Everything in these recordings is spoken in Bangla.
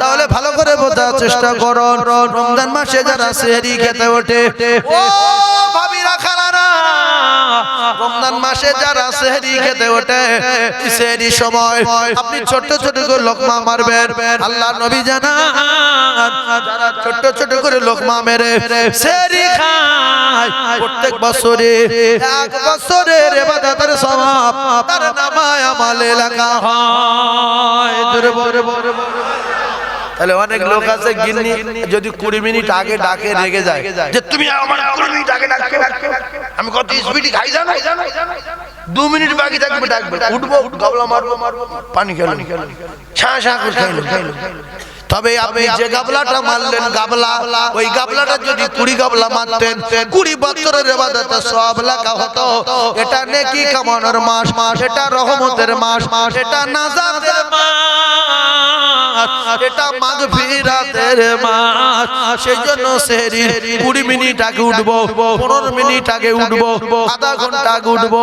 তাহলে ভালো করে বোঝার চেষ্টা করো রমজান মাসে যারা সেহরি খেতে ওঠে ও মাসে যারা সেহরি খেতে ওঠে, সেহরি সময় আপনি ছোট ছোট করে লোকমা মারবেন। আল্লাহ নবী জানা যারা ছোট ছোট করে লোকমা মেরে, সেহরি খায়। প্রত্যেক বছরে, এক বছরের এবাদতের সওয়াব তার নামায় আমালে লেখা হয়। জোরে বলে বলে বলে। তাহলে অনেক লোক আছে গিন্নি যদি কুড়ি মিনিট আগে ডাকে রেগে যায়। যে তুমি আমার কুড়ি মিনিট আগে ডাকছো আমি কত স্পিডি খাই জানো দু মিনিট বাকি থাকবে ডাকবে। উঠবো গাবলা মারবো মারবো পানি খেলো ছাঁ ছাঁ করে খাইলো খাইলো তবে আপনি যে গাবলাটা মারলেন গাবলা ওই গাবলাটা যদি কুড়ি গাবলা মারতেন কুড়ি বছরের এবাদতে সব লেখা হতো। এটা নেকি কামানোর মাস মাস এটা রহমতের মাস মাস এটা নাজাতের মাস এটা মাগফিরাতের মাস। সেই জন্য সেহরি কুড়ি মিনিট আগে উঠবো পনেরো মিনিট আগে উঠবো আধা ঘণ্টা আগে উঠবো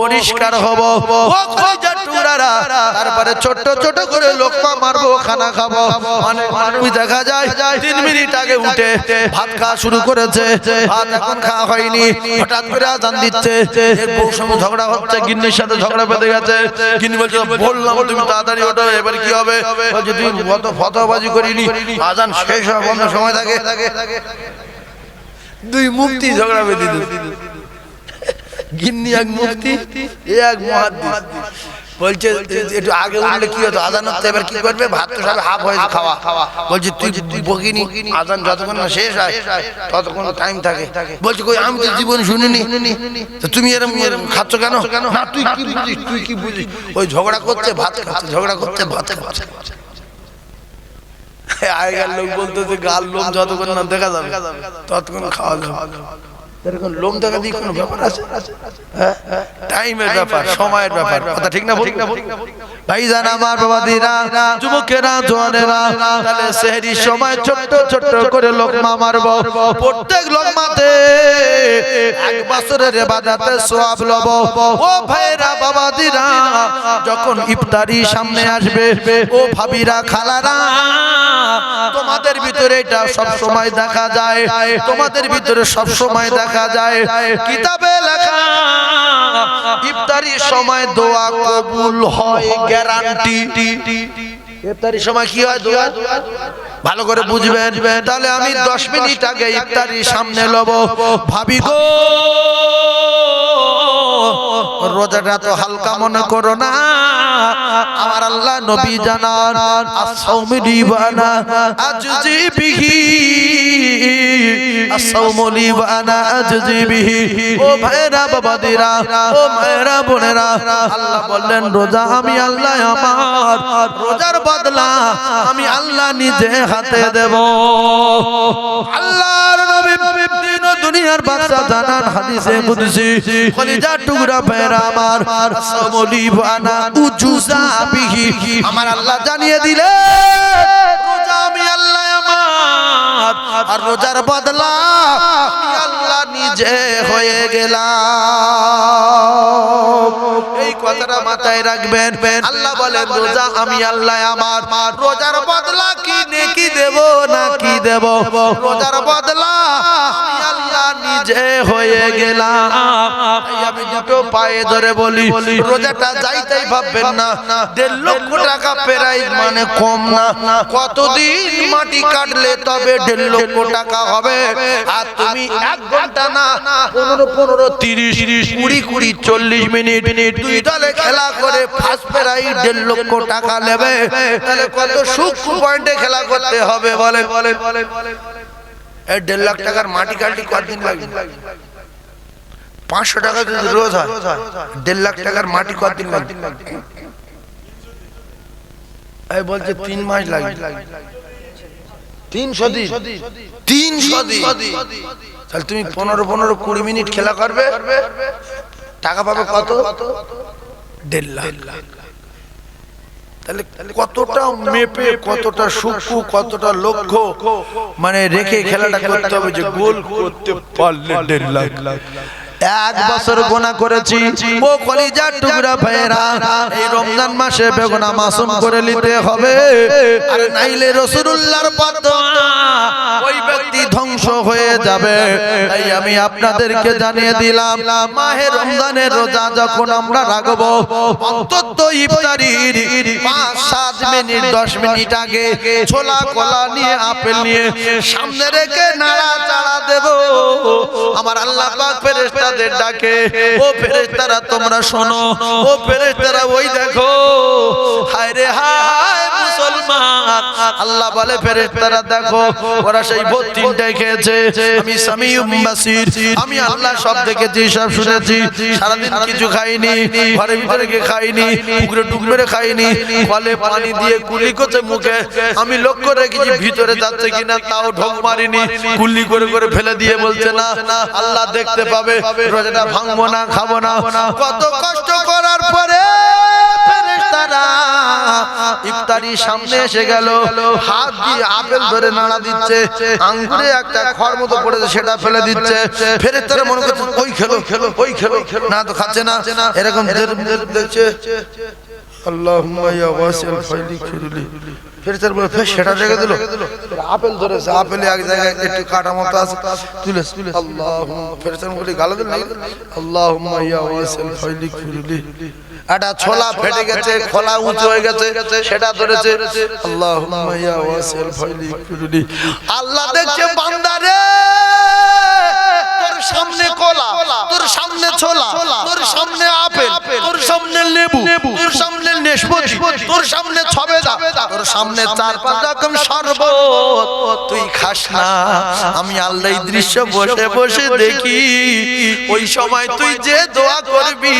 পরিষ্কার হব। তারপরে ছোট্ট ছোট করে লোকমা মারবো খানা খাব। অনেক মানুষ দেখা যায়, তিন মিনিট আগে উঠে ভাত খাওয়া শুরু করেছে। ভাত এখন খাওয়া হয়নি, হঠাৎ করে দিচ্ছে। ঝগড়া হচ্ছে, গিন্নির সাথে ঝগড়া বেঁধে গেছে। গিন্নি বললাম তুমি তাড়াতাড়ি এবার কি হবে? সময় থাকে। দুই মুক্তি ঝগড়া বেঁধে গিন্নি এক মুফতি এক মুহাদ্দিস। বলছে একটু আগে উঠলে কি হতো? আজান হচ্ছে এবার কি করবে? ভাত তো সব হাফ হয়েছে খাওয়া। বলছে তুই বকিনি আজান যতক্ষণ না শেষ হয় ততক্ষণ টাইম থাকে। বলছে কই আমি তো জীবন শুনিনি। তুমি এরকম এরকম খাচ্ছ কেন? না তুই কি বুঝিস তুই কি বুঝিস ওই ঝগড়া করছে ভাত খাচ্ছে ঝগড়া করছে ভাত খাচ্ছে। আগেকার লোক বলতো যে গাল লোম যতক্ষণ না দেখা যাবে ততক্ষণ খাওয়া যাবে। এরকম লোম দেখা দিয়ে কোনো ব্যাপার আছে? হ্যাঁ? টাইমের ব্যাপার সময়ের ব্যাপার। কথা ঠিক না ঠিক না ভাই জান আমার বাবাদিরা যুবকেরা জোয়ানেরা তাহলে সময় ছোট্ট ছোট্ট করে লোকমা মারবো প্রত্যেক লোকমাতে এক বছরের সওয়াব লব। ও ভাইরা বাবাদিরা যখন ইফতারি সামনে আসবে ও ভাবিরা খালারা তোমাদের ভিতরে এটা সব সময় দেখা যায়। তোমাদের ভিতরে সব সময় দেখা যায়, কিতাবে লেখা। ইফতারির সময় দোয়া কবুল হয় গ্যারান্টি ইফতারির সময় কি হয় দোয়া? ভালো করে বুঝবেন। তাহলে আমি দশ মিনিট আগে ইফতারির সামনে লব। ভাবি গো। রোজাটা তো হালকা মনে করো না। আমার আল্লাহ নবী জানান আসাউমি দিবানা আজজি বিহি আসাউমু লিবানা আজজি বিহি। ও ভাইরা বাবাদিরা ও মায়েরা বোনেরা আল্লাহ বললেন রোজা আমি আল্লাহ আমার রোজার বদলা আমি আল্লাহ নিজে হাতে দেব। আল্লাহর নবী দুনিয়ার বাদশা জানান হাদিসে কুদসি। কলিজা টুকরা পেরা আমার আসামলি বানা উজুজা বিহি। আমার আল্লাহ জানিয়ে দিলে, রোজা আমি আল্লাহ আমার, আর রোজার বদলা আল্লাহ নিজে হয়ে গেলাম। এই কথাটা মাথায় রাখবেন। আল্লাহ বলেন, রোজা আমি আল্লাহ আমার, রোজার বদলা কি নেকি দেব না কি দেব? রোজার বদলা নিজে হয়ে গেলাম। দুটো পায়ে ধরে বলি, রোজাটা যাইতেই ভাববেন না। দেড় লক্ষ টাকা প্রাইজ মানে কম না। কতদিন মাটি কাটলে তবে দেড় লক্ষ টাকা হবে? আর তুমি এক ঘণ্টা না, পনেরো পনেরো, তিরিশ, কুড়ি কুড়ি, চল্লিশ মিনিট মিনিট দুই দলে খেলা করে ফার্স্ট প্রাইজ দেড় লক্ষ টাকা নেবে। তাহলে কত সূক্ষ্ম পয়েন্টে খেলা করতে হবে বলে বলে বলে এই দেড় লাখ টাকার মাটি কাটলি কতদিন লাগবে? পাঁচশো টাকা যদি রোজ হয়, দেড় লাখ টাকার মাটি কতদিন লাগবে? এই বলছে তিন মাস লাগবে। তিনশো দিন? তিনশো দিন? তাহলে তুমি পনেরো পনেরো কুড়ি মিনিট খেলা করবে, টাকা পাবে কত? দেড় লাখ। তাহলে কতটা মেপে কতটা সূক্ষ্ম কতটা লক্ষ্য মানে রেখে খেলাটা করতে হবে যে গোল করতে পারলে দেড় লাখ এক বছর গোনা করেছি। ও কলিজার টুকরা ভাইরা এই রমজান মাসে বেগুনা মাসুম করে নিতে হবে। আর নাইলে রসুলুল্লাহর পাতোয়া ওই ব্যক্তি ধ্বংস হয়ে যাবে। তাই আমি আপনাদেরকে জানিয়ে দিলাম, মাহে রমজানের রোজা যখন আমরা রাখব, অন্তত ইফতারির পাঁচ, সাত মিনিট, দশ মিনিট আগে ছোলা কলা নিয়ে, আপেল নিয়ে সামনে রেখে নাড়া চাড়া দেব। আমার আল্লাহ পাক ফেরেশতাদের ডাকে। ও ফেরেশতারা, তোমরা শোনো। ও ফেরেশতারা, ওই দেখো। হায় রে হায় মুসলমান। আল্লাহ বলে, ফেরেশতারা, দেখো, ওরা সেই ভোর তিনটায় খেয়েছে। আমি সামিউম বাসির। আমি আল্লাহ সব দেখেছি, সব শুনেছি। সারাদিন কিছু খাইনি, ঘরে ভিতরে গিয়ে খাইনি ডুব মেরে খাইনি, কলে পানি দিয়ে কুলি করছে মুখে। আমি লক্ষ্য রেখেছি, ভিতরে যাচ্ছে কিনা তাও ঢোক মারিনি। কুলি করে করে ফেলে দিয়ে বলছে, না, আল্লাহ দেখতে পাবে। রোজাটা ভাঙবো না খাব না। কত কষ্ট করার পরে ফেরেশতারা ইফতারি সামনে এসে গেল। হাত দিয়ে আপেল ধরে নাড়া দিচ্ছে। আঙ্গুরে একটা খড় মতো পড়েছে সেটা ফেলে দিচ্ছে। ফেরেশতারা মনে করছে ওই খেলো খেলো ওই খেলো না তো খাচ্ছে না। এরকম দেখছে আল্লাহুম্মা ফেরেশতার বলে ফের সেটা রেখে দিল? আপেল ধরেছে। আপেলে এক জায়গায় একটু কাটা মতো আছে। তুলে তুলে। আল্লাহ ফেরেশতার বলে গালা দিল? খিরলি একটা ছোলা ফেটে গেছে খোলা উঁচু হয়ে গেছে সেটা ধরেছে। খিরলি আল্লাহ দেখছে বান্দারে তোর সামনে কলা তোর সামনে ছোলা, তোর সামনে আপেল, তোর সামনে লেবু, তোর সামনে নেশপতি তোর সামনে ছবেদা, তোর সামনে চার পাঁচ রকম শরবত। তুই খাস না, আমি আল্লাহ দৃশ্য বসে বসে দেখি। ওই সময় তুই যে দোয়া করবি,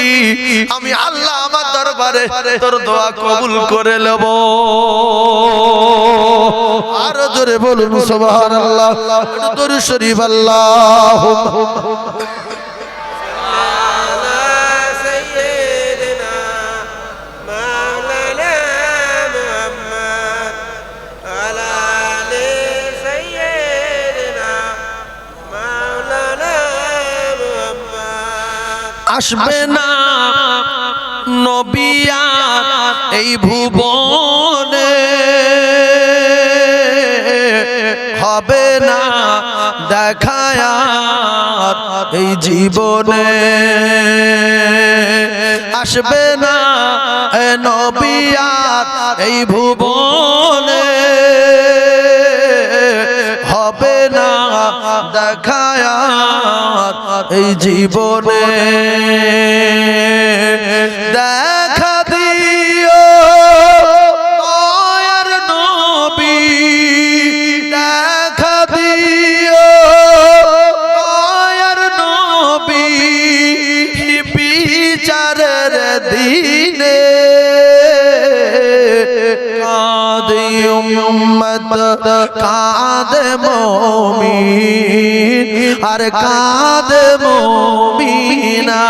আমি আল্লাহ আমার দরবারে তোর দোয়া কবুল করে নেব। আরও জোরে বলুন, সুবহানাল্লাহ তোর শরীফ আল্লাহ আসবে না। নবিয়া এই ভুবনে হবে না দেখায় এই জীবনে। আসবে না, এ নবিয়া এই ভুবনে। জীবনে দেখা দিও দয়ার নবী দেখা দিও দয়ার নবী বিচারের দিনে কাঁদে উম্মত আর কাঁদে মমিনা।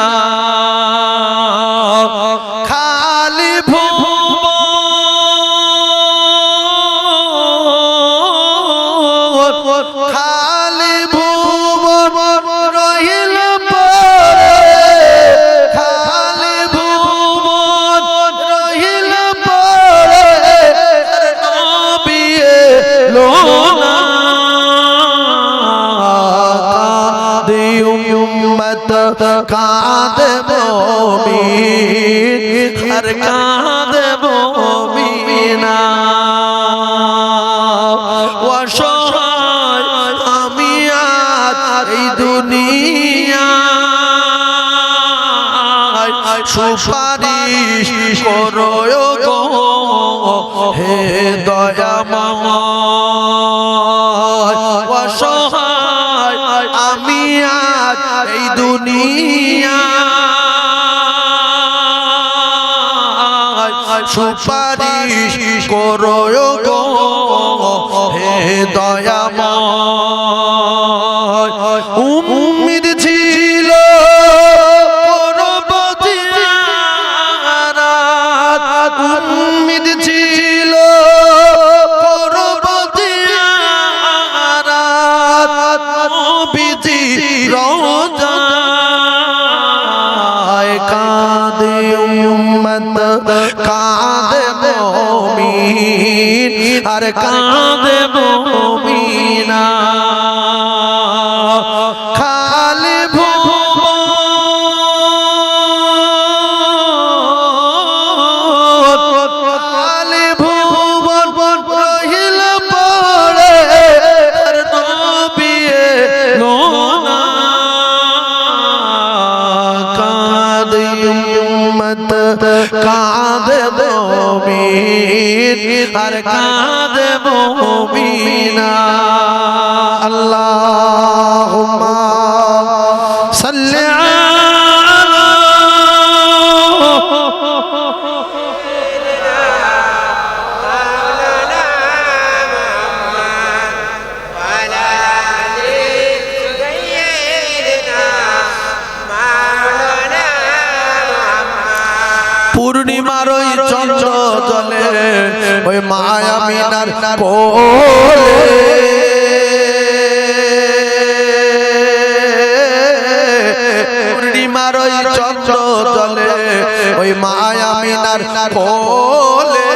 দয়াময় আর কাঁদে মুমিনা। মিনার কোলে পূর্ণিমার ওই চন্দ্র জলে ওই মায়া মিনার কোলে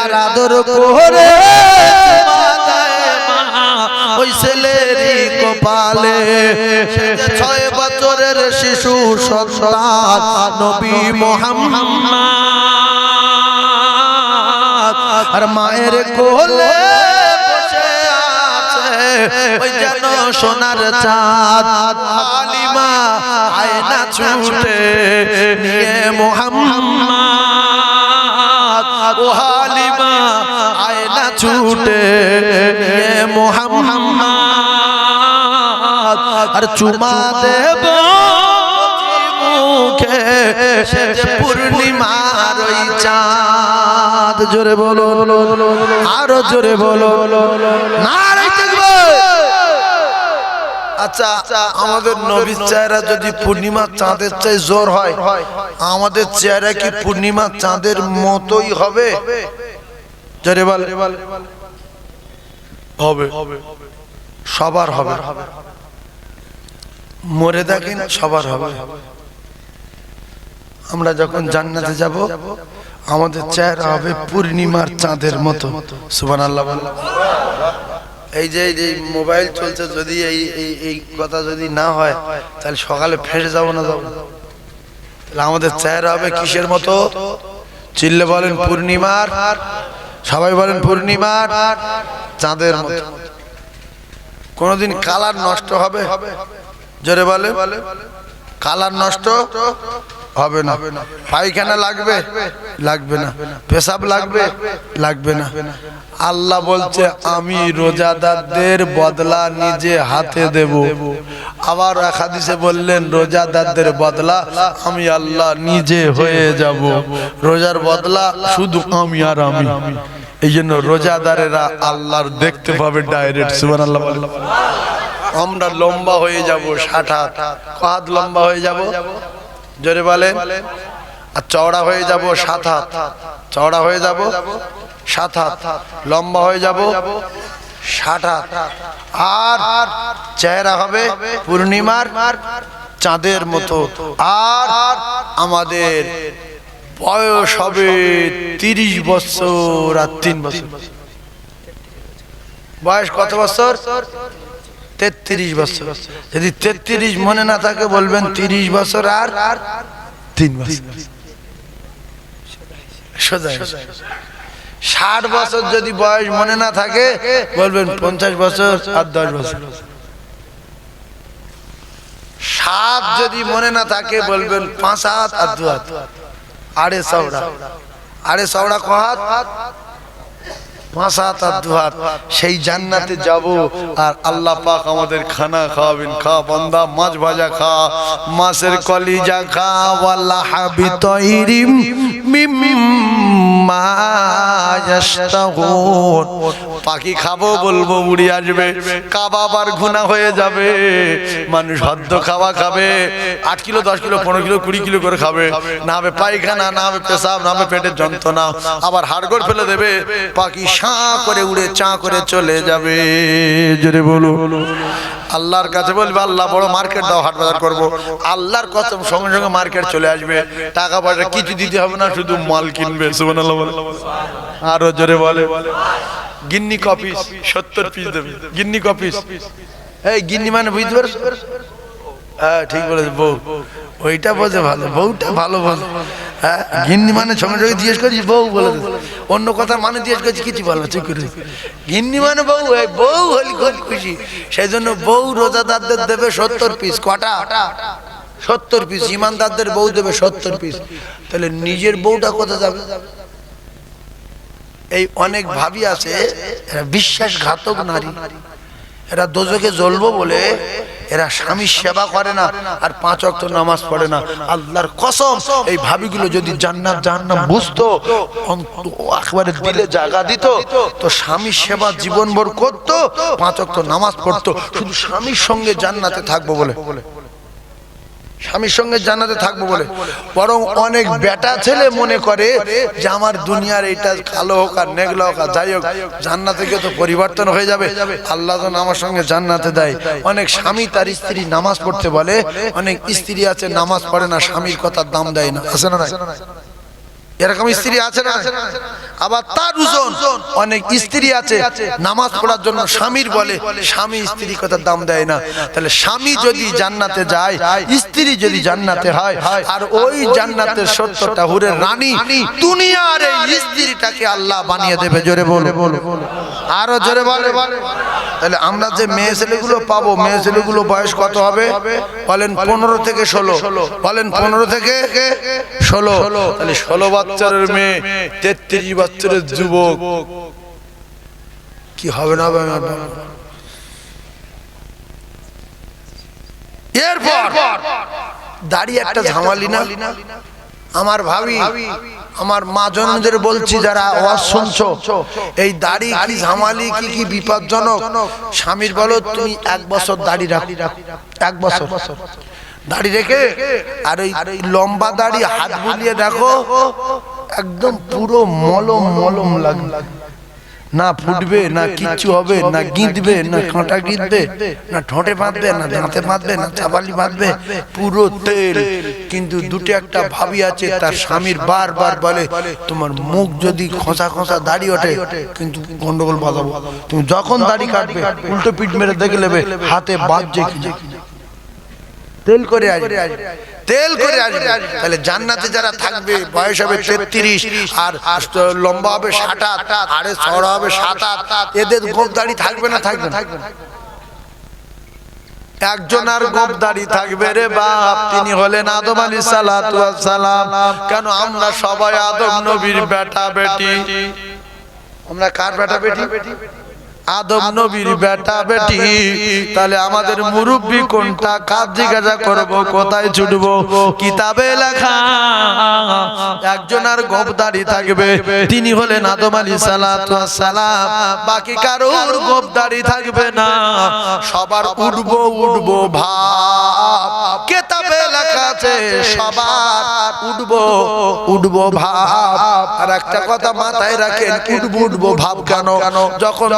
আর আদর করে ওই ছেলেরই কপালে ছয় বছরের শিশু সন্তান নবী মোহাম্মদ। আর মায়ের কোলে বসে আছে ওই যেন সোনার চাঁদ। হালিমা আয়না ছুটে নিয়ে মোহাম্মদ। ও হালিমা আয়না ছুটে নিয়ে মোহাম্মদ। আর চুমা দেব মুখে, সে ওই চাঁদ জোরে বলো। আরও জোরে বলো। আচ্ছা আমাদের নবীর চেহারা যদি পূর্ণিমা চাঁদের চাই জোর হয়, আমাদের চেহারা কি পূর্ণিমা চাঁদের মতোই হবে। সবার হবে। মরে দেখেন সবার হবে। আমরা যখন জান্নাতে যাব আমাদের চেহারা হবে পূর্ণিমার চাঁদের মতো। সুবান আল্লাহ এই যে, এই মোবাইল চলছে, যদি এই এই এই কথা যদি না হয়, তাহলে সকালে ফেসে যাব না যাব তাহলে আমাদের চেহারা হবে কিসের মতো? চিল্লে বলেন পূর্ণিমার। সবাই বলেন পূর্ণিমার চাঁদের মতো। কোনোদিন কালার নষ্ট হবে? জোরে বলে কালার নষ্ট? হবে না। পায়খানা লাগবে? লাগবে না। পেশাব লাগবে? লাগবে না। আল্লাহ বলছে, আমি রোজাদারদের বদলা নিজে হাতে দেব। আবার হাদিসে বললেন, রোজাদারদের বদলা আমি আল্লাহ নিজে হয়ে যাব। রোজার বদলা শুধু আমি আর আমি। এই জন্য রোজাদারেরা আল্লাহর দেখতে পাবে ডাইরেক্ট সুবান আল্লাহ আমরা লম্বা হয়ে যাব, ষাট হাত লম্বা হয়ে যাব? জোরে বলেন। আর চওড়া হয়ে যাব সাত হাত। চওড়া হয়ে যাব সাত হাত। লম্বা হয়ে যাব ষাট হাত। আর চেহারা হবে পূর্ণিমার চাঁদের মতো। আর আমাদের বয়স হবে তিরিশ বছর আর তিন বছর। বয়স কত বছর? তেত্রিশ বছর। যদি তেত্রিশ মনে না থাকে বলবেন তিরিশ বছর আর তিন বছর। সোজা ষাট বছর যদি বয়স মনে না থাকে বলবেন পঞ্চাশ বছর আর দশ বছর। সাত যদি মনে না থাকে বলবেন পাঁচ হাত আর দু হাত। আড়ে চওড়া। আড়ে চওড়া। ক হাত? সেই জান্নাতে যাব আর আল্লাহ পাক আমাদের খানা খাওয়াবেন, খা বান্দা, মাছ ভাজা খা, মাছের কলিজা খা ওয়াল্লাহ হাবি পাখি খাব বলব, উড়ে আসবে, কাবাব আর ঘুনা হয়ে যাবে, মানুষ হদ্দ খাওয়া খাবে, আট কিলো, দশ কিলো, পনেরো কিলো, কুড়ি কিলো করে খাবে, না হবে পায়খানা, না হবে পেশাব, না হবে পেটের যন্ত্রণা, আবার হাড়গোড় ফেলে দেবে, পাখি সাঁ করে উড়ে চা করে চলে যাবে। জোরে বলো আল্লাহর কাছে বলবে, আল্লাহ, বড় মার্কেট দাও, হাট বাজার করব। আল্লাহর কসম, সঙ্গে সঙ্গে মার্কেট চলে আসবে। টাকা পয়সা কিছু দিতে হবে না, শুধু মাল কিনবে। আরও জোরে বলে। গিন্নি কপিস, সত্তর পিস দেবে। গিন্নি কপিস। এই গিন্নি মানে বুঝতে পারছ? হ্যাঁ ঠিক বলেছে, বউ। ওইটা বোঝে ভালো বউটা ভালো বলে। হ্যাঁ গিন্নি মানে সঙ্গে সঙ্গে জিজ্ঞেস করছিস বউ বলে অন্য কথা মানে জিজ্ঞেস করছি কিছু বলো চুপ করে গিন্নি মানে বউ বউ হলি খুব খুশি। সেই জন্য বউ রোজাদারদের দেবে সত্তর পিস কটা? সত্তর পিস ইমানদারদের বউ দেবে সত্তর পিস তাহলে নিজের বউটা কোথায় যাবে? এই অনেক ভাবি আছে এরা বিশ্বাসঘাতক নারী। এরা দোজকে জ্বলবো বলে এরা স্বামীর সেবা করে না, আর পাঁচ অক্ত নামাজ পড়ে না। আল্লাহর কসম, এই ভাবিগুলো যদি জান্নাত, জাহান্নাম বুঝতো একবারে দিলে জায়গা দিত, তো স্বামীর সেবা জীবনভর করতো, পাঁচ অক্ত নামাজ পড়তো। শুধু স্বামীর সঙ্গে জান্নাতে থাকব বলে। স্বামীর সঙ্গে জানাতে থাকব বলে। বরং অনেক বেটা ছেলে মনে করে যে আমার দুনিয়ার এটা কালো হোক আর নেগলা হোক আর যাই হোক জান্নাতে গিয়ে তো পরিবর্তন হয়ে যাবে। আল্লাহ যেন আমার সঙ্গে জান্নাতে দেয়। অনেক স্বামী তার স্ত্রী নামাজ পড়তে বলে। অনেক স্ত্রী আছে নামাজ পড়ে না স্বামীর কথা দাম দেয় না। আছে না? এরকম স্ত্রী আছে না? আবার তার ওজন অনেক স্ত্রী আছে। নামাজ পড়ার জন্য স্বামীর বলে, স্বামী স্ত্রী কথার দাম দেয় না। তাহলে স্বামী যদি জান্নাতে যায়, স্ত্রী যদি জান্নাতে হয়, আর ওই জান্নাতের সত্যটা হুরের রানী, দুনিয়ার এই স্ত্রীটাকে আল্লাহ বানিয়ে দেবে, জোরে বলে আরও জোরে বলে তাহলে আমরা যে মেয়ে ছেলেগুলো পাবো, মেয়ে ছেলেগুলো বয়স কত হবে? বলেন পনেরো থেকে ষোলো। বলেন পনেরো থেকে ষোলো। তাহলে ষোলো বাচ্চারের মেয়ে তেত্রিশ বছরের যুবক। কি হবে না হবে এরপর দাঁড়িয়ে একটা ঝামালি না? আমার ভাবি আমার মা জনদের বলছি যারা আওয়াজ শুনছো এই দাড়ি কি ঝামালি কি কি বিপজ্জনক? স্বামীর বলো তুমি এক বছর দাড়ি রাখ এক বছর। দাড়ি রেখে, আর ওই লম্বা দাড়ি, হাত বুলিয়ে দেখো, একদম পুরো মলম মলম লাগবে। না ফুটবে, না কিচ্ছু হবে, না গিঁদবে না কাঁটা গিঁদবে না ঠোঁটে বাঁধবে, না দাঁতে বাঁধবে, না চাপালি বাঁধবে, পুরো তেল। কিন্তু দুটো একটা ভাবি আছে, তার স্বামীর বারবার বলে, তোমার মুখ যদি খোঁচা খোঁচা দাড়ি ওঠে, কিন্তু গন্ডগোল বাজাবো তুমি যখন দাড়ি কাটবে, উল্টো পিঠ মেরে দেখে নেবে, হাতে বাজছে কিনা তেল করে আসবে। তেল করে আসবে। তাহলে জান্নাতে যারা থাকবে বয়স হবে তেত্রিশ আর লম্বা হবে ষাট আরে চড়া হবে সাত এদের গোপ দাড়ি থাকবে না থাকবে না। একজন আর গোপ দাড়ি থাকবে রে বাপ। তিনি হলেন আদম আলী সালাম। কেন আমরা সবাই আদম নবীর বেটা বেটি আমরা কার বেটা? বেটি বেটি? আদম নবীর বেটা বেটি তাহলে আমাদের মুরব্বী কোনটা কাজ জিজ্ঞাসা করব কোথায় ছুটব? কিতাবে লেখা একজন আর গোপদারি থাকবে তিনি হলেন আদম আলী সালাম বাকি কারোর গোপদারি থাকবে না সবার উঠবো উঠবো ভাব। কেতাবে লেখা আছে সবার উঠবো উঠবো ভাব। আর একটা কথা মাথায় রাখেন উঠবো উঠবো ভাব কেন? যখন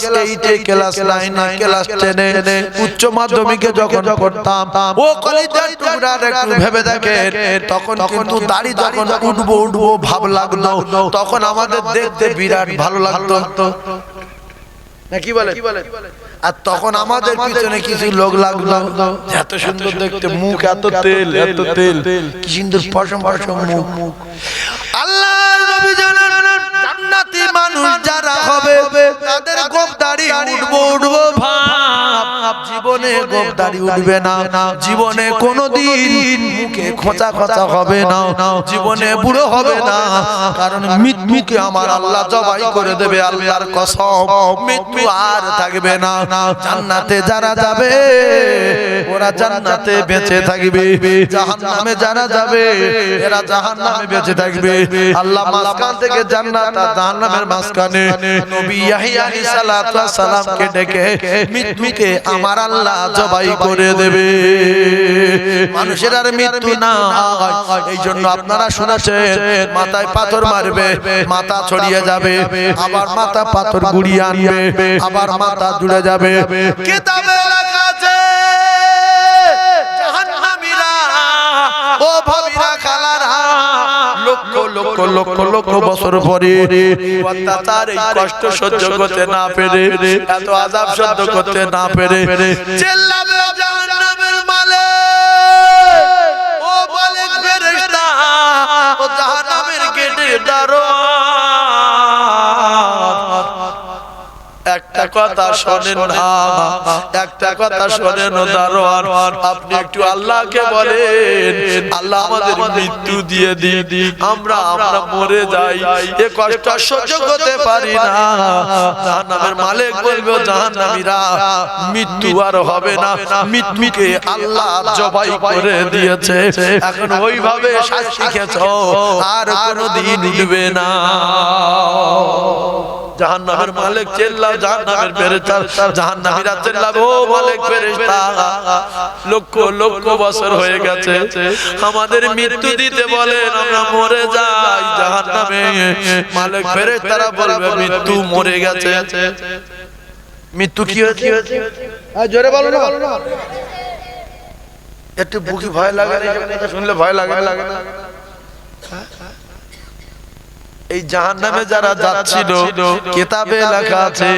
ক্লাস এইটে ক্লাস নাইনে ক্লাস টেনে উচ্চ মাধ্যমিকে যখন পড়তাম ও কলেজের টুকরার একটু ভেবে দেখেন তখন কিন্তু দাড়ি যখন উঠবো উঠবো ভাব লাগল তখন আমাদের দেখতে বিরাট ভালো লাগতো। না কি বলে? আর তখন আমাদের পিছনে কিছু লোক লাগল। এত সুন্দর দেখতে মুখ এত তেল এত তেল। কি সুন্দর পশম পশম মুখ। আল্লাহ নবী জানান জান্নাতি মানুষ যারা হবে, তাদের গোপ দাড়ি উঠবো উঠবো। ভাব, জীবনে গোপদারি উঠবে না। জীবনে কোনোদিন মুখে খোঁচা খোঁচা হবে না। জীবনে বুড়ো হবে না। কারণ মৃত্যুকে আমার আল্লাহ জবাই করে দেবে আল্লাহর কসম। মৃত্যু আর থাকবে না। জান্নাতে যারা যাবে, ওরা জান্নাতে বেঁচে থাকবে। জাহান্নামে যারা যাবে, এরা জাহান্নামে বেঁচে থাকবে। আল্লাহ মাঝখান থেকে জান্নাত জাহান্নামের মাঝখানে নবী ইয়াহিয়া আলাইহিস সালাতু সালামকে ডেকে মৃত্যুকে আমার আল্লাহ জবাই করে দেবে। মানুষের আর মৃত্যু না এই জন্য আপনারা শুনেছেন মাথায় পাথর মারবে মাথা ছড়িয়ে যাবে আবার মাথা পাথর গুড়িয়ে আনবে আবার মাথা জুড়ে যাবে। কিতাবে লেখা লক্ষ লক্ষ লক্ষ বছর পরে অত্যাচার এই কষ্ট সহ্য করতে না পেরে এত আযাব সহ্য করতে না পেরে চেল্লাবে জাহান্নামের মালে। ও বলে ফেরেশতা ও জাহান্নামের গেটের দারোয়ান একটা কথা শোনেন না। একটা কথা শোনেন দারোয়ান, আপনি একটু আল্লাহকে বলেন, আল্লাহ আমাদের মৃত্যু দিয়ে দি আমরা আমরা মরে যাই। এ কষ্ট সহ্য করতে পারি না। জাহান্নামের মালিক জাহান্নামীরা, মৃত্যু আর হবে না। মৃত্যুকে আল্লাহ জবাই করে দিয়েছে। এখন ওইভাবে শাস্তি আর না। জাহান্নামের মালিক চেল্লাও জাহান্নামের ফেরেশতা জাহান্নামীরা চেল্লাবে ও মালিক ফেরেশতা লক্ষ লক্ষ বছর হয়ে গেছে। আমাদের মৃত্যু দিতে বলেন আমরা মরে যাই জাহান্নামে। মালিক ফেরেশতারা বলবে মৃত্যু মরে গেছে। মৃত্যু কি হয়েছে? হ্যাঁ, জোরে বলো না। একটু বুকি ভয় লাগে শুনলে ভয় লাগে লাগে না। এই জাহান নামে যারা যাচ্ছিল কেতাবে লেখা আছে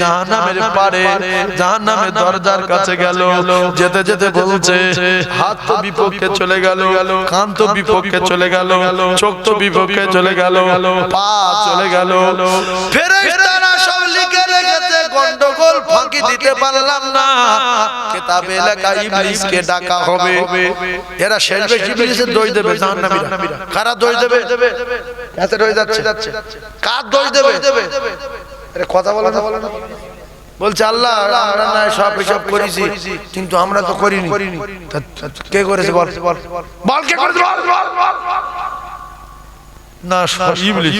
জাহান নামের পারে জাহান নামে দরজার কাছে গেল যেতে যেতে বলছে হাত তো বিপক্ষে চলে গেল কান তো বিপক্ষে চলে গেল চোখ তো বিপক্ষে চলে গেল পা চলে গেল। ফেরেশতারা রেখেছে গন্ডগোল ফাঁকি দিতে পারলাম না। কিতাবে লেখা ইবলিসকে ডাকা হবে। এরা শেষ বেশ ইবলিসের দই দেবে জাহান্নামীরা। কারা দই দেবে? যাচ্ছে? কার দোষ দেবে? আরে কথা বলে বলে না। বলছে আল্লাহ আমরা না সব এসব করেছি কিন্তু আমরা তো করিনি। কে করেছে বল? বল? কে করেছে বল। না ইবলিস।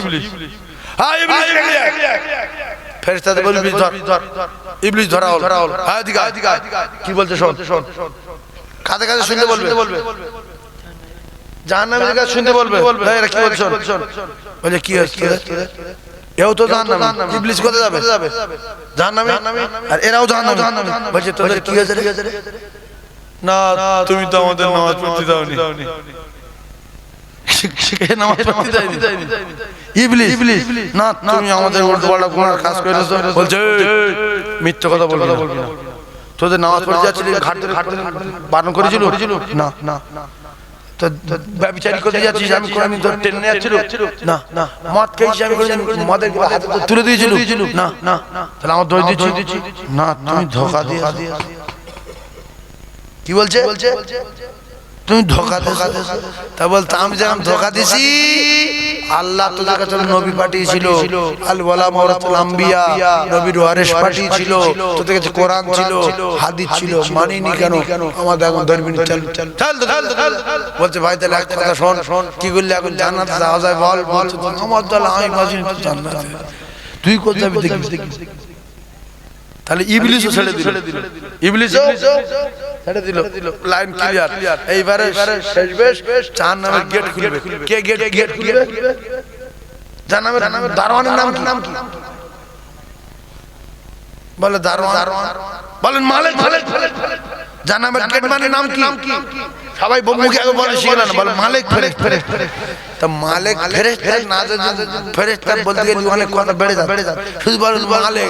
হ্যাঁ ইবলিস। ফেরেশতাদের বল ইবলিস ধর। ইবলিস ধরা হল। ধরা হল। হ্যাঁ আয়। কি বলছে শোন। শোন। কাছে কাছে শুনতে বলবে। জাহান্নামের কাছে শুনতে বলবে। এই, এরা কি বলছে বলে কি হয়েছে? এও তো জাহান্নামী। ইবলিস কোথায় যাবে? জাহান্নামী? আর এরাও জাহান্নামী। বলছে তোদের কি হয়েছে? না তুমি তো আমাদের নামাজ পড়তে দাওনি। সে নামাজ পড়তে দেয়নি ইবলিস না তুমি আমাদের উল্টো গুনার কাজ করেছ বলছে "এই, মিথ্যে কথা বলবি না। তোদের নামাজ পড়তে যাচ্ছিলি ঘাট ধরে বারণ করেছিল? না না তো ব্যবচারি করতে যাচ্ছিস আমি করে আমি তোর টেনে যাচ্ছিল না না মদ খেয়েছি আমি করে মদের হাতে তুলে দিয়েছিল না না তাহলে আমার দিচ্ছি না তুমি ধোকা দিয়ে কি বলছে? তুমি ধোকা ধোকা তা বলতে আমি যখন ধোকা দিছি, আল্লাহ তোদের কাছে নবী পাঠিয়েছিল। আল বলা মরাতুল আম্বিয়া, নবীর ওয়ারিস পাঠিয়েছিল। তোদের কাছে কোরআন ছিল, হাদিস ছিল, মানিনি কেন? আমাদের এখন ধর্মী চল। চল বলছে, ভাই, তাহলে এক কথা শোন শোন কি করলে? এখন জান্নাতে যাওয়া যায় বল, বলছে আমার দল আমি বাজি জান্নাতে। তুই কোথায় যাবি দেখবি দেখবি? তাহলে ইবলিসও ছেড়ে দিল। ইবলিসও ছেড়ে দিল। লাইন ক্লিয়ার এইবারে শেষ বেশ। চার নামের গেট খুলবে। কে গেট গেট খুলবে? যার নামে দারোয়ানের নাম কি? নাম কি? বলে দারোয়ান। বলেন মালিক মালিক। নামের গেট মানে নাম কি? নাম কি? সবাই বমুকে আগে বলে শিখে না বলে মালিক ফেরেশ ফেরেশ তা মালিক ফেরেশ ফেরেশ না যে ফেরেশ তার বলতে গেলে অনেক কথা বেড়ে যায় বেড়ে যায় শুধু বলে মালিক।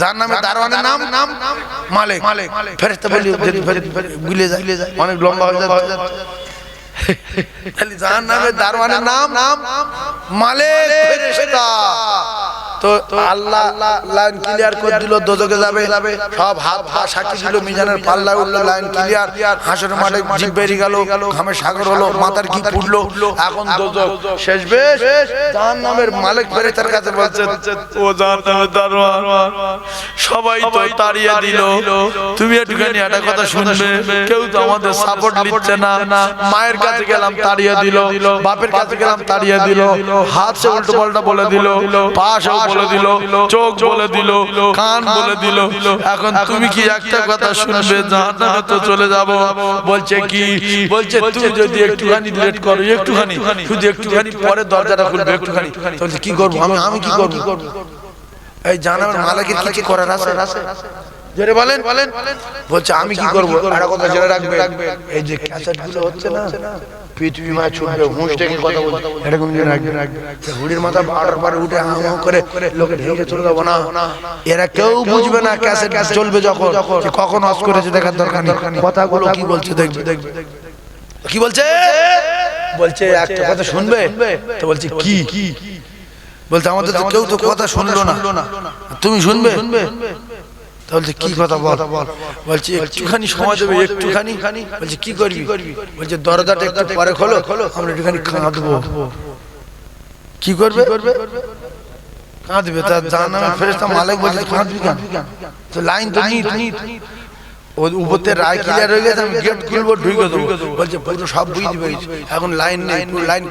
যার নামে দারোয়ানের নাম নাম মালিক। মালিক। ফেরেশতা বলি যদি ফেরেশ গুলে যায়। অনেক লম্বা হয়ে যায় খালি যার নামে দারোয়ানের নাম নাম মালিক ফেরেশতা। তো আল্লাহ লাইন ক্লিয়ার করে দিল দোজকে যাবে। সব হাত পা সাক্ষী দিল মিজানের পাল্লা উঠল লাইন ক্লিয়ার। হাসের মাঠে জিভ বেরিয়ে গেল ঘামে সাগর হলো মাথার কি ফুটলো? এখন দোজক শেষ বেশ। জাহান নামের মালিক কাছে বলছে ও জাহান নামের দারোয়ান সবাই তো তাড়িয়ে দিল। তুমি একটুখানি একটা কথা শুনবে। কেউ তো আমাদের সাপোর্ট নিচ্ছে না। মায়ের কাছে গেলাম, তাড়িয়ে দিল। বাপের কাছে গেলাম, তাড়িয়ে দিল। হাত সে উল্টো পাল্টা বলে দিল। পা সে বলে দিল। চোখ বলে দিল। কান বলে দিল। এখন তুমি কি একটা কথা শুনবে? জাহান্নামে তো চলে যাব। বলছে কি? বলছে তুই যদি একটুখানি লেট করো, একটুখানি। শুধু একটুখানি, পরে দরজাটা খুলবে একটুখানি। কি করব? আমি আমি কি করব? এই জানার মালিকের কিছু করার আছে? জোরে বলেন। বলেন বলছে আমি কি করব? একটা কথা জেনে রাখবে এই যে ক্যাসেটগুলো হচ্ছে না পৃথিবী মা ছুটবে হুঁশ থেকে কথা বলছে। এরকম জেনে রাখবে হুড়ির মাথা বারোটার পরে উঠে হাঁ হাঁ করে লোকে ঢেকে চলে যাব না। এরা কেউ বুঝবে না ক্যাসেট চলবে যখন। কখন অস করেছে দেখার দরকার নেই। কথাগুলো কি বলছে দেখবে। দেখবে কি বলছে? বলছে একটা কথা শুনবে? তো বলছে কি? বলতে আমাদের তো কেউ তো কথা শুনলো না। তুমি শুনবে? তো বলছে, কি কথা বল? বলছি, একটুখানি সময় দেবে, একটুখানি। বলছে, কি করবি? বলছে, দরজাটা একটু পরে খোলো, আমরা একটুখানি কাঁদবো। কি করবে? কাঁদবে তার জানা ফেরেস্তা মালিক বলছে কাঁদবি কেন? তো লাইন তো গেছে খুলবো সব এখন লাইন লাইন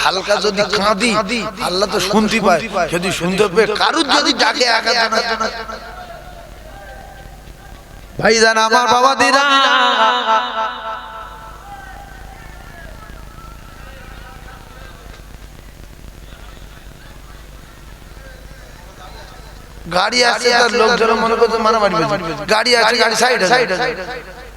হালকা যদি কাঁদি তো যদি শুনতে কারুর যদি ডাকে একা জানা ভাই জান আমার বাবা দিরা গাড়ি আছে, তার লোকজন মনে করছে মারামারি গাড়ি আছে, গাড়ি সাইড সাইড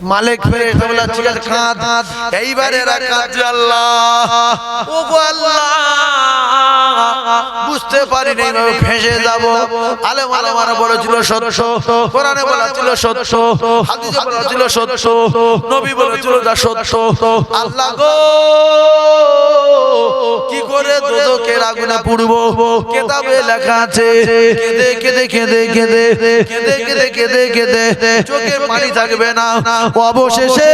মালিক ফেরেশতা বলে ঠিক আছে কাঁদ এইবারে এরা কাঁদছে আল্লাহ ও গো আল্লাহ। বুঝতে পারিনি এইভাবে ফেঁসে যাব। আলেম আলেমারা বলেছিল সত্য। কোরআনে বলেছিল সত্য। হাদিসে বলেছিল সত্য। নবী বলেছিল যা সত্য। আল্লাহ গো। কি করে দোদকের আগুনে পুড়বো? কেতাবে লেখা আছে। কেঁদে কেঁদে কেঁদে কেঁদে। কেঁদে কেঁদে কেঁদে কেঁদে। চোখে পানি থাকবে না। অবশেষে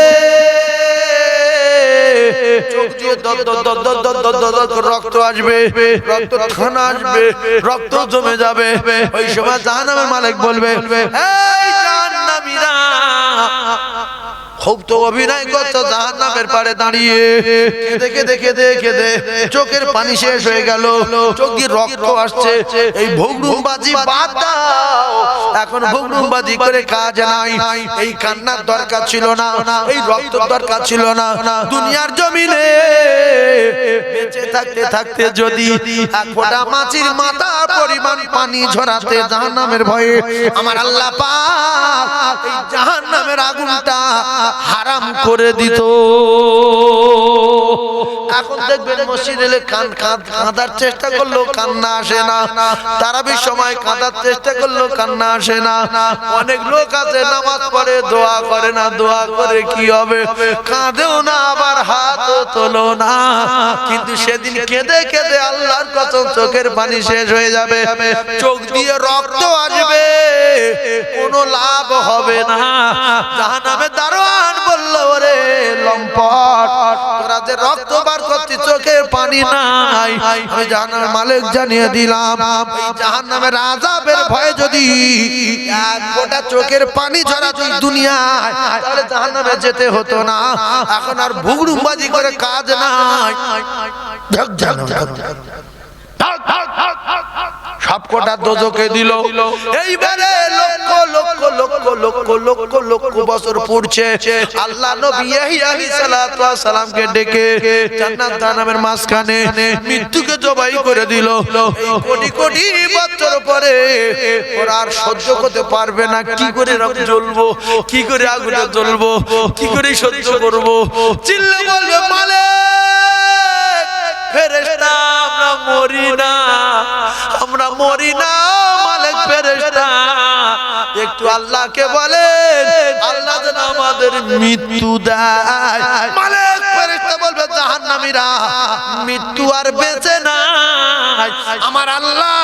রক্ত আসবে, রক্ত খানা আসবে, রক্ত জমে যাবে। ওই সময় জাহান মালিক বলবে জাহান্নামীরা খুব তো অভিনয় করতো জাহান নামের পারে দাঁড়িয়ে। কেঁদে কেঁদে কেঁদে কেঁদে চোখের পানি শেষ হয়ে গেল। চোখ দিয়ে রক্ত আসছে। এই ভোগরুমবাজি বাদ দাও। এখন ভোগরুমবাজি করে কাজ নাই। এই কান্নার দরকার ছিল না। এই রক্ত দরকার ছিল না। দুনিয়ার জমিনে বেঁচে থাকতে থাকতে যদি এক ফোঁটা মাছির মাথার পরিমাণ পানি ঝরাতে জাহান্নামের ভয়ে আমার আল্লাহ পাক এই জাহান্নামের আগুনটা হারাম করে দিত। এখন দেখবেন মসজিদ কান কাঁদার চেষ্টা করলেও কান্না আসে না। তারাবির সময় কাঁদার চেষ্টা করলেও কান্না আসে না। অনেক লোক আছে, নামাজ পড়ে, দোয়া করে না, দোয়া করে কি হবে? কাঁদেও না, আবার হাত তোলো না। কিন্তু সেদিন কেঁদে কেঁদে আল্লাহর কসম চোখের পানি শেষ হয়ে যাবে। চোখ দিয়ে রক্ত আসবে, কোনো লাভ হবে না। জাহান্নামে দারোয়ান বলল, ওরে লম্পট, তোরা যে রক্ত বার করছিস চোখের পানি নাই। আমি জাহান্নামের মালিক জানিয়ে দিলাম জাহান্নামের আযাবের ভয়ে যদি এক ফোঁটা চোখের পানি ছড়া তুই দুনিয়ায় তাহলে জাহান্নামে যেতে হতো না। এখন আর ভুগড়ুমবাজি করে কাজ নাই। সবকটা দোজকে দিল। এইবারে লক্ষ লক্ষ লক্ষ লক্ষ লক্ষ বছর পড়ছে, আল্লাহ নবী ইয়াহিয়া আলাইহিস সালামকে ডেকে জান্নাত জাহান্নামের মাঝখানে মৃত্যুকে জবাই করে দিল। কোটি কোটি বছর পরে ওরা আর সহ্য করতে পারবে না। কি করে রব জ্বলবো? কি করে আগুনে জ্বলবো? কি করে সহ্য করব? চিল্লে বলবে, মালিক, ফেরেশতা, আমরা মরি না। আমরা মরি না, মালিক, ফেরেশতা। একটু আল্লাহকে বলেন, আল্লাহ যেন আমাদের মৃত্যু দেয়। মালিক ফেরেশতা বলবে, জাহান্নামীরা, মৃত্যু আর বেঁচে নাই। আমার আল্লাহ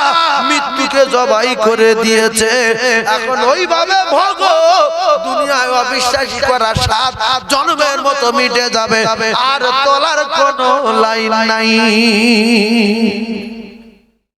মৃত্যুকে জবাই করে দিয়েছে। এখন ওইভাবে ভোগ দুনিয়ায় অবিশ্বাসী করা সাত জন্মের মতো মিটে যাবে। আর তোলার কোনো লাইন নাই।